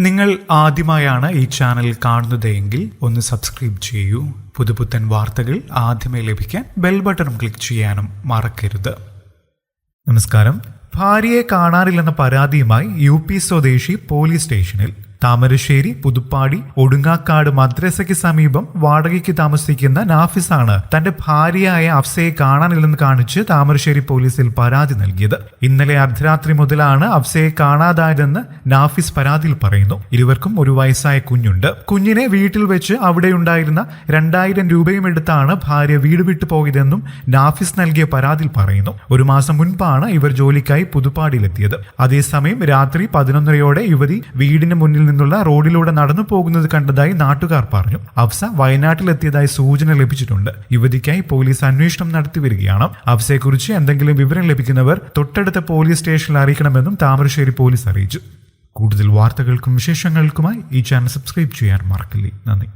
നിങ്ങൾ ആദ്യമായാണ് ഈ ചാനൽ കാണുന്നതെങ്കിൽ ഒന്ന് സബ്സ്ക്രൈബ് ചെയ്യൂ. പുതുപുത്തൻ വാർത്തകൾ ആദ്യമേ ലഭിക്കാൻ ബെൽ ബട്ടണും ക്ലിക്ക് ചെയ്യാനും മറക്കരുത്. നമസ്കാരം. ഭാര്യയെ കാണാറില്ലെന്ന പരാതിയുമായി യു പി സ്വദേശി പോലീസ് സ്റ്റേഷനിൽ താമരശ്ശേരി പുതുപ്പാടി ഒടുങ്ങാക്കാട് മദ്രസയ്ക്ക് സമീപം വാടകയ്ക്ക് താമസിക്കുന്ന നാഫിസാണ് തന്റെ ഭാര്യയായ അഫ്സയെ കാണാനില്ലെന്ന് കാണിച്ച് താമരശ്ശേരി പോലീസിൽ പരാതി നൽകിയത്. ഇന്നലെ അർദ്ധരാത്രി മുതലാണ് അഫ്സയെ കാണാതായതെന്ന് നാഫിസ് പരാതിയിൽ പറയുന്നു. ഇരുവർക്കും ഒരു വയസ്സായ കുഞ്ഞുണ്ട്. കുഞ്ഞിനെ വീട്ടിൽ വെച്ച് അവിടെയുണ്ടായിരുന്ന രണ്ടായിരം രൂപയും എടുത്താണ് ഭാര്യ വീട് വിട്ടു പോയതെന്നും നാഫിസ് നൽകിയ പരാതിയിൽ പറയുന്നു. ഒരു മാസം മുൻപാണ് ഇവർ ജോലിക്കായി പുതുപ്പാടിയിലെത്തിയത്. അതേസമയം രാത്രി പതിനൊന്നരയോടെ യുവതി വീടിന് മുന്നിൽ നിന്നുള്ള റോഡിലൂടെ നടന്നു പോകുന്നത് കണ്ടതായി നാട്ടുകാർ പറഞ്ഞു. അഫ്സ വയനാട്ടിലെത്തിയതായി സൂചന ലഭിച്ചിട്ടുണ്ട്. യുവതിക്കായി പോലീസ് അന്വേഷണം നടത്തി വരികയാണ്. അഫ്സയെക്കുറിച്ച് എന്തെങ്കിലും വിവരം ലഭിക്കുന്നവർ തൊട്ടടുത്ത പോലീസ് സ്റ്റേഷനിൽ അറിയിക്കണമെന്നും താമരശ്ശേരി പോലീസ് അറിയിച്ചു. കൂടുതൽ വാർത്തകൾക്കും വിശേഷങ്ങൾക്കുമായി ഈ ചാനൽ സബ്സ്ക്രൈബ് ചെയ്യാൻ മറക്കില്ലേ. നന്ദി.